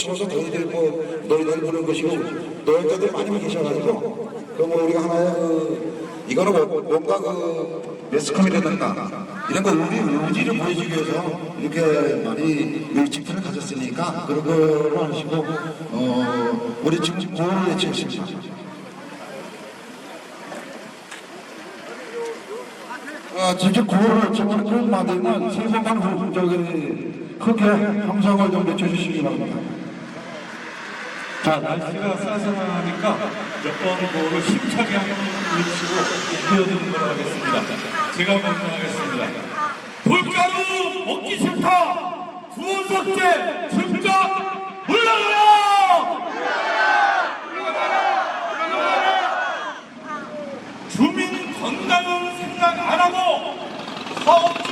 서서 너희들 뭐 너희들 보는 것이고 노약자들 많이 계셔가지고 그뭐 우리가 하나의 그 이거는 뭐- 뭔가 그 매스컴이라든가 이런 거 우리 의지를 보여주기 위해서 이렇게 많이 밀집들을 가졌으니까 그런 거로 하시고 어 우리 지금 구호를 외치겠습니다. 아, 진짜 구호를 정말 꼭 만들면 세 번만 후 저기 크게 함성을 좀 외쳐주시기 바랍니다. 자, 날씨가 쌀쌀하니까 몇번 구호를 힘차게 한번 외치고 뛰어드는 걸로 하겠습니다. 제가 먼저 하겠습니다. 불가루 먹기 싫다! 구원석재 즉각 물러가라! 주민 건강은 생각 안 하고 사업주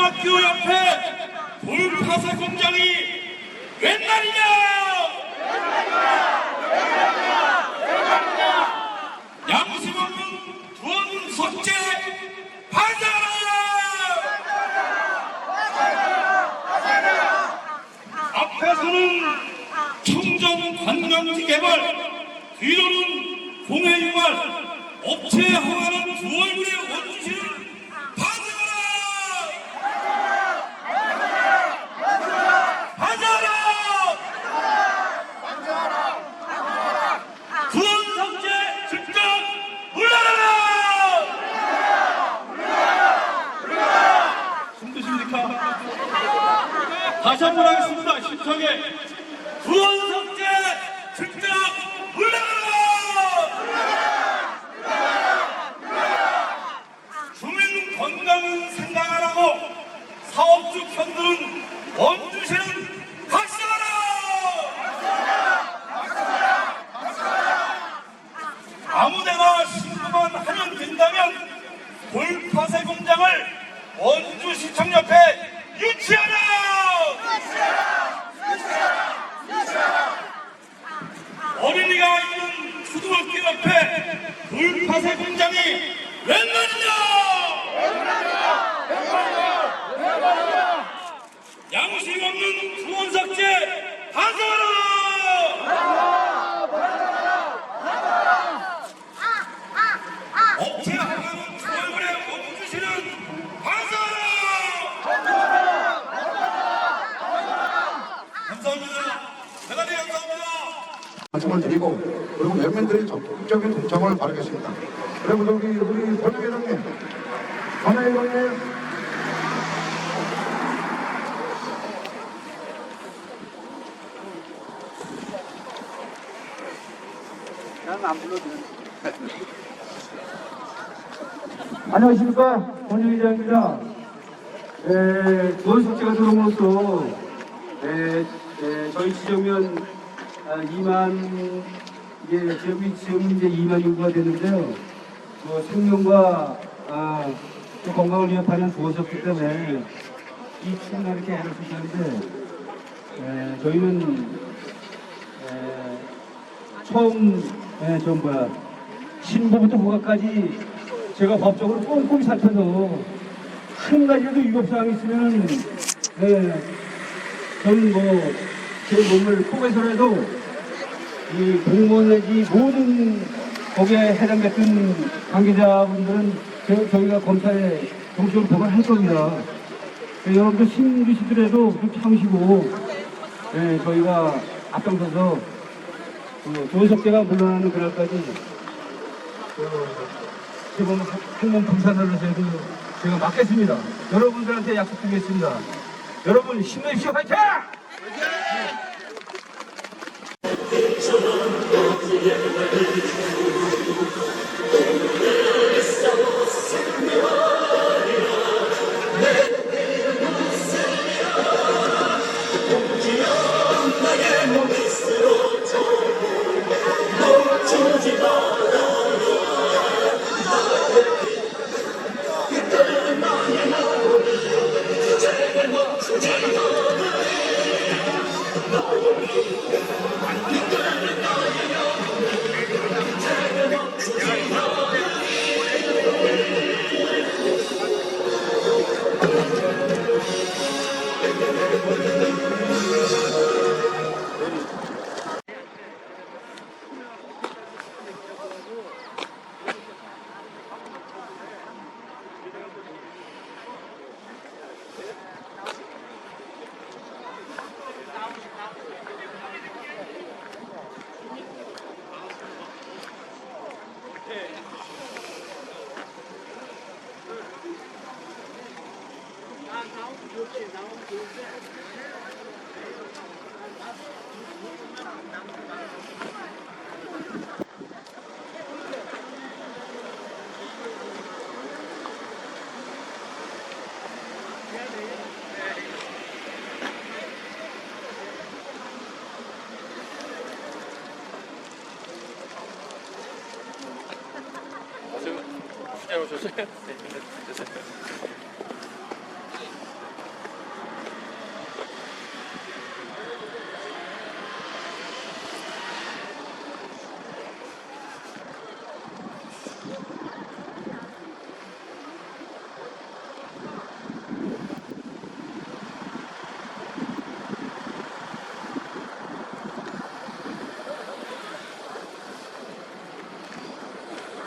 초등학교 옆에 돌파사 공장이 웬 말이냐? 양심 없는 돈 석재 반대하라! 앞에서는 충정 관광지 개발, 뒤로는 공해 유발, 업체 허가는 두 얼굴의 원주시를 반대하라! 반대하라! 구원성재 즉각 물러나라! 힘드십니까? 다시 한 번 하겠습니다. 힘차게 구원성재 즉각 물러나라! 주민 건강은 생각 안 하고 사업주 편들은 원주시는 각성하라! 아무데나 신고만 하면 된다면 돌파세 공장을 원주시청 옆에 유치하라! 어린이가 있는 초등학교 옆에 돌파세 공장이 웬 말이냐! 양심 없는 구원삭제 반성하라! 업체 하나는 주얼굴에 원주시는 반성하라! 감사합니다. 대단히 감사합니다. 말씀을 드리고 그리고 몇면들의 적극적인 동참을 바라겠습니다. 그리고 우리 우리 권영회장님, 권영회장님. 안녕하십니까 권영희장입니다. 두원 숙제가 들어옴으로써 에, 에, 저희 지점면 아, 2만 이게 지역이 지역이 이제 2만 인구가 됐는데요. 뭐 생명과 아, 또 건강을 위협 하는 두원석기 때문에 이 추운 이렇게 애를 쓰시는데 에, 저희는 에, 처음 에, 저 뭐야 신부부터 후가까지 제가 법적으로 꼼꼼히 살펴서 한 가지라도 위법사항이 있으면 네, 저는 뭐 제 몸을 포개서라도 이 공무원의 모든 거기에 해당됐던 관계자분들은 저, 저희가 검사에 정식으로 보관할 겁니다. 네, 여러분들 힘드시더라도 좀 참으시고 네, 저희가 앞장서서 어, 좋은 석재가 물러나는 그날까지 어, 지금 한몸 분산을 해도 제가 맡겠습니다. 여러분들한테 약속드리겠습니다. 여러분 힘내십시오. 화이팅! Шановні друзі, як навіть. Okay. 잘 오셨어요?